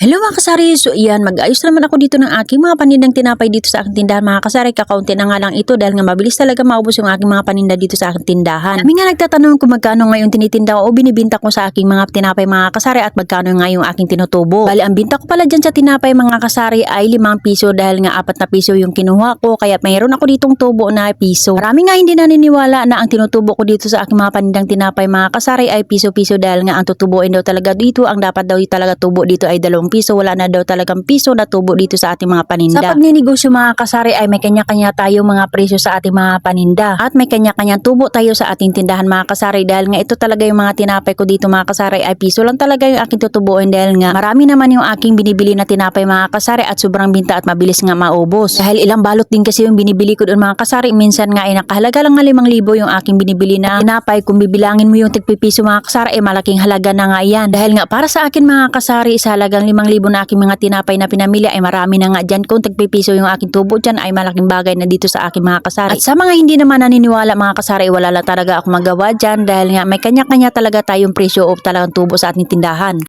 Hello mga kasari, so iyan, mag-ayos naman ako dito ng aking mga panindang tinapay dito sa aking tindahan mga kasari. Kakaunti na nga lang ito dahil nga mabilis talaga maubos yung aking mga paninda dito sa aking tindahan. Kami nga nagtatanong kung magkano ngayon tinitinda o binibinta ko sa aking mga tinapay mga kasari at magkano nga yung aking tinutubo. Bali, ang binta ko pala dyan sa tinapay mga kasari ay 5 piso dahil nga 4 na piso yung kinuha ko kaya mayroon ako ditong tubo na piso. Marami nga hindi naniniwala na ang tinutubo ko dito sa aking mga panindang tinapay mga kasari ay piso-piso dahil nga ang tutubuin daw talaga dito, ang dapat daw talaga tubo dito ay 2 piso, wala na daw talagang piso na tubo dito sa ating mga paninda. Sa pagninegosyo mga kasari ay may kanya-kanya tayong mga presyo sa ating mga paninda at may kanya-kanya tubo tayo sa ating tindahan mga kasari dahil nga ito talaga yung mga tinapay ko dito mga kasari ay piso lang talaga yung aking tutubuin dahil nga marami naman yung aking binibili na tinapay mga kasari at sobrang binta at mabilis nga maubos. Dahil ilang balot din kasi yung binibili ko doon mga kasari minsan nga ay nakahalaga lang nga 5,000 yung aking binibili na tinapay kung bibilangin mo yung tigpipiso mga kasari ay malaking halaga na nga yan. Dahil nga para sa akin mga kasari sa halagang 5,000 na aking mga tinapay na pinamili ay marami na nga dyan. Kung tagpipiso yung aking tubo dyan ay malaking bagay na dito sa aking mga kasari. At sa mga hindi naman naniniwala mga kasari, wala lang talaga ako magawa dyan dahil nga may kanya-kanya talaga tayong presyo o talagang tubo sa ating tindahan.